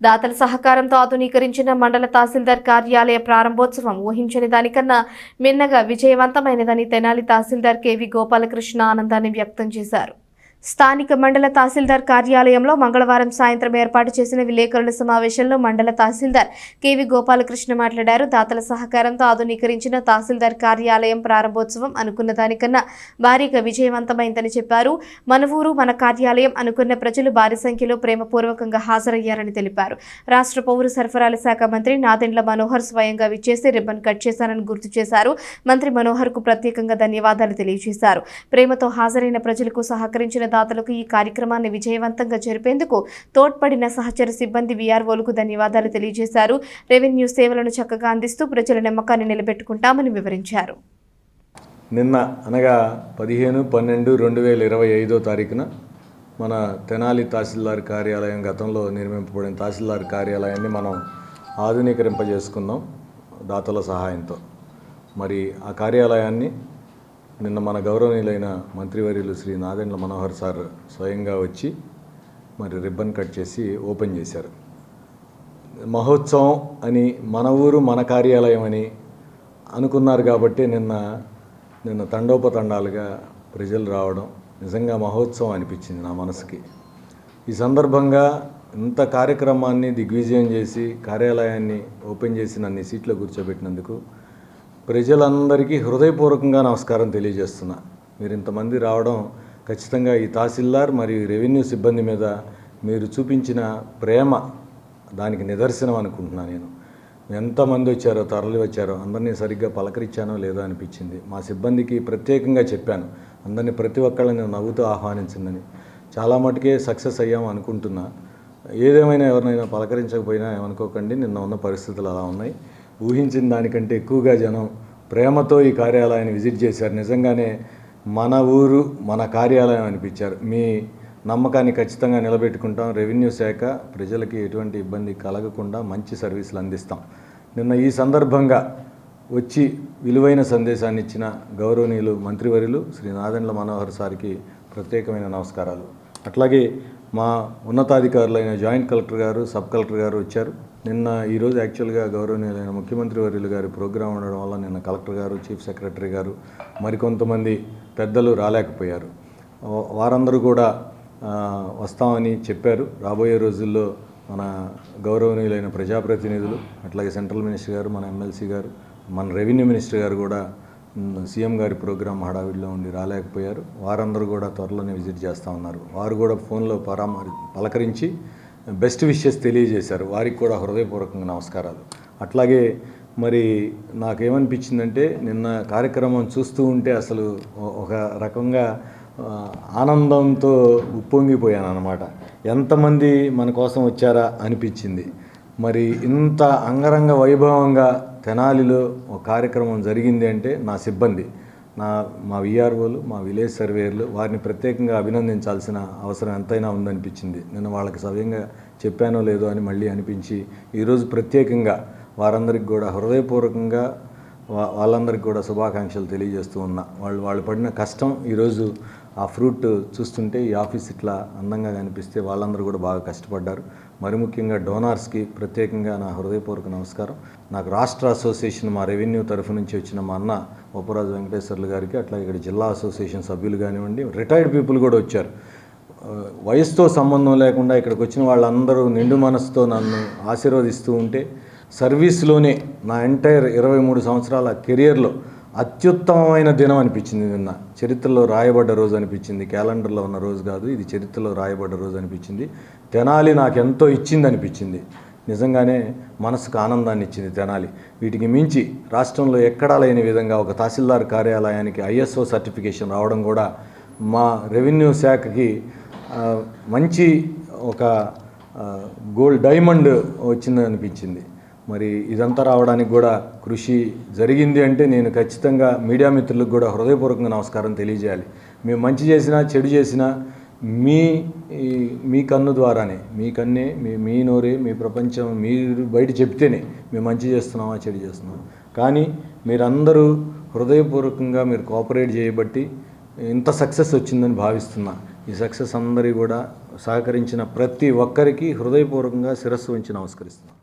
దాతల సహకారంతో ఆధునీకరించిన మండల తహసీల్దార్ కార్యాలయ ప్రారంభోత్సవం ఊహించని దానికన్నా మిన్నగా విజయవంతమైనదని తెనాలి తహసీల్దార్ కెవి గోపాలకృష్ణ ఆనందాన్ని వ్యక్తం చేశారు. స్థానిక మండల తహసీల్దార్ కార్యాలయంలో మంగళవారం సాయంత్రం ఏర్పాటు చేసిన విలేకరుల సమావేశంలో మండల తహసీల్దార్ కెవి గోపాలకృష్ణ మాట్లాడారు. దాతల సహకారంతో ఆధునీకరించిన తహసీల్దార్ కార్యాలయం ప్రారంభోత్సవం అనుకున్న దానికన్నా భారీగా విజయవంతమైందని చెప్పారు. మన ఊరు మన కార్యాలయం అనుకున్న ప్రజలు భారీ సంఖ్యలో ప్రేమపూర్వకంగా హాజరయ్యారని తెలిపారు. రాష్ట్ర పౌర సరఫరాల శాఖ మంత్రి నాదెండ్ల మనోహర్ స్వయంగా విచ్చేసి రిబ్బన్ కట్ చేశారని గుర్తు చేశారు. మంత్రి మనోహర్కు ప్రత్యేకంగా ధన్యవాదాలు తెలియజేశారు. ప్రేమతో హాజరైన ప్రజలకు సహకరించిన దాతలకు ఈ కార్యక్రమాన్ని విజయవంతంగా జరిపేందుకు తోడ్పడిన సహచర సిబ్బంది వీఆర్ఓలకు ధన్యవాదాలు తెలియజేశారు. రెవెన్యూ సేవలను చక్కగా అందిస్తూ ప్రజల నమ్మకాన్ని నిలబెట్టుకుంటామని వివరించారు. నిన్న అనగా పదిహేను పన్నెండు రెండు వేల ఇరవై ఐదో తారీఖున మన తెనాలి తహసీల్దార్ కార్యాలయం గతంలో నిర్మింపబడిన తహసీల్దార్ కార్యాలయాన్ని మనం ఆధునీకరింపజేసుకున్నాం దాతల సహాయంతో. మరి ఆ కార్యాలయాన్ని నిన్న మన గౌరవనీయులైన మంత్రివర్యులు శ్రీ నాదెండ్ల మనోహర్ సార్ స్వయంగా వచ్చి మరి రిబ్బన్ కట్ చేసి ఓపెన్ చేశారు. మహోత్సవం అని మన ఊరు మన కార్యాలయం అని అనుకున్నారు కాబట్టి నిన్న నిన్న తండోపతండాలుగా ప్రజలు రావడం నిజంగా మహోత్సవం అనిపించింది నా మనసుకి. ఈ సందర్భంగా ఇంత కార్యక్రమాన్ని దిగ్విజయం చేసి కార్యాలయాన్ని ఓపెన్ చేసి నన్ను సీట్లో కూర్చోబెట్టినందుకు ప్రజలందరికీ హృదయపూర్వకంగా నమస్కారం తెలియజేస్తున్నా. మీరు ఇంతమంది రావడం ఖచ్చితంగా ఈ తహసీల్దార్ మరియు రెవెన్యూ సిబ్బంది మీద మీరు చూపించిన ప్రేమ దానికి నిదర్శనం అనుకుంటున్నా నేను. ఎంతమంది వచ్చారో తరలి వచ్చారో అందరినీ సరిగ్గా పలకరించానో లేదో అనిపించింది. మా సిబ్బందికి ప్రత్యేకంగా చెప్పాను. అందరినీ ప్రతి ఒక్కళ్ళని నవ్వుతూ ఆహ్వానించిందని. చాలా మటుకే సక్సెస్ అయ్యాం అనుకుంటున్నా. ఏదేమైనా ఎవరినైనా పలకరించకపోయినా ఏమనుకోకండి. నిన్న ఉన్న పరిస్థితులు అలా ఉన్నాయి. ఊహించిన దానికంటే ఎక్కువగా జనం ప్రేమతో ఈ కార్యాలయాన్ని విజిట్ చేశారు. నిజంగానే మన ఊరు మన కార్యాలయం అనిపించారు. మీ నమ్మకాన్ని ఖచ్చితంగా నిలబెట్టుకుంటాం. రెవెన్యూ శాఖ ప్రజలకి ఎటువంటి ఇబ్బంది కలగకుండా మంచి సర్వీసులు అందిస్తాం. నిన్న ఈ సందర్భంగా వచ్చి విలువైన సందేశాన్ని ఇచ్చిన గౌరవనీయులు మంత్రివర్యులు శ్రీ నాదెండ్ల మనోహర్ సార్కి ప్రత్యేకమైన నమస్కారాలు. అట్లాగే మా ఉన్నతాధికారులైన జాయింట్ కలెక్టర్ గారు సబ్ కలెక్టర్ గారు వచ్చారు. నిన్న ఈరోజు యాక్చువల్గా గౌరవనీయులైన ముఖ్యమంత్రి వర్యులు గారి ప్రోగ్రాం ఉండడం వల్ల నిన్న కలెక్టర్ గారు చీఫ్ సెక్రటరీ గారు మరికొంతమంది పెద్దలు రాలేకపోయారు. వారందరూ కూడా వస్తామని చెప్పారు. రాబోయే రోజుల్లో మన గౌరవనీయులైన ప్రజాప్రతినిధులు అట్లాగే సెంట్రల్ మినిస్టర్ గారు మన ఎమ్మెల్సీ గారు మన రెవెన్యూ మినిస్టర్ గారు కూడా సీఎం గారి ప్రోగ్రాం హడావిడిలో ఉండి రాలేకపోయారు. వారందరూ కూడా త్వరలోనే విజిట్ చేస్తూ ఉన్నారు. వారు కూడా ఫోన్లో పరామరి పలకరించి బెస్ట్ విషెస్ తెలియజేశారు. వారికి కూడా హృదయపూర్వకంగా నమస్కారాలు. అట్లాగే మరి నాకేమనిపించిందంటే నిన్న కార్యక్రమం చూస్తూ ఉంటే అసలు ఒక రకంగా ఆనందంతో ఉప్పొంగిపోయాను అనమాట ఎంతమంది మన కోసం వచ్చారా అనిపించింది. మరి ఇంత అంగరంగ వైభవంగా తెనాలిలో ఒక కార్యక్రమం జరిగింది అంటే నా సిబ్బంది. నా మా విఆర్ఓలు మా విలేజ్ సర్వేయర్లు వారిని ప్రత్యేకంగా అభినందించాల్సిన అవసరం ఎంతైనా ఉందనిపించింది. నేను వాళ్ళకి సవ్యంగా చెప్పానో లేదో అని మళ్ళీ అనిపించి ఈరోజు ప్రత్యేకంగా వారందరికి కూడా హృదయపూర్వకంగా వా- వాళ్ళందరికీ కూడా శుభాకాంక్షలు తెలియజేస్తూ ఉన్నా. వాళ్ళు వాళ్ళు పడిన కష్టం ఈరోజు ఆ ఫ్రూట్ చూస్తుంటే ఈ ఆఫీస్ ఇట్లా అందంగా కనిపిస్తే వాళ్ళందరూ కూడా బాగా కష్టపడ్డారు. మరి ముఖ్యంగా డోనార్స్కి ప్రత్యేకంగా నా హృదయపూర్వక నమస్కారం. నాకు రాష్ట్ర అసోసియేషన్ మా రెవెన్యూ తరఫు నుంచి వచ్చిన మా అన్న ఉపరాజు వెంకటేశ్వర్లు గారికి అట్లా ఇక్కడ జిల్లా అసోసియేషన్ సభ్యులు కానివ్వండి రిటైర్డ్ పీపుల్ కూడా వచ్చారు. వయసుతో సంబంధం లేకుండా ఇక్కడికి వచ్చిన వాళ్ళందరూ నిండు మనసుతో నన్ను ఆశీర్వదిస్తూ ఉంటే సర్వీస్లోనే నా ఎంటైర్ ఇరవై మూడు సంవత్సరాల కెరియర్లో అత్యుత్తమమైన దినం అనిపించింది నిన్న. చరిత్రలో రాయబడ్డ రోజు అనిపించింది. క్యాలెండర్లో ఉన్న రోజు కాదు ఇది చరిత్రలో రాయబడ్డ రోజు అనిపించింది. తెనాలి నాకు ఎంతో ఇచ్చింది అనిపించింది. నిజంగానే మనసుకు ఆనందాన్ని ఇచ్చింది తెనాలి. వీటికి మించి రాష్ట్రంలో ఎక్కడా లేని విధంగా ఒక తహసీల్దార్ కార్యాలయానికి ఐఎస్ఓ సర్టిఫికేషన్ రావడం కూడా మా రెవెన్యూ శాఖకి మంచి ఒక గోల్డ్ డైమండ్ వచ్చింది అనిపించింది మరి ఇదంతా రావడానికి కూడా కృషి జరిగింది అంటే నేను ఖచ్చితంగా మీడియా మిత్రులకు కూడా హృదయపూర్వకంగా నమస్కారం తెలియజేయాలి. మేము మంచి చేసినా చెడు చేసినా మీ మీ కన్ను ద్వారానే మీ కన్నే మీ మీ నోరే మీ ప్రపంచం మీరు బయట చెప్తేనే మేము మంచి చేస్తున్నామా చెడు చేస్తున్నాం కానీ మీరందరూ హృదయపూర్వకంగా మీరు కోఆపరేట్ చేయబట్టి ఇంత సక్సెస్ వచ్చిందని భావిస్తున్నా. ఈ సక్సెస్ అందరి కూడా సహకరించిన ప్రతి ఒక్కరికి హృదయపూర్వకంగా శిరస్సు ఉంచి నమస్కరిస్తున్నాను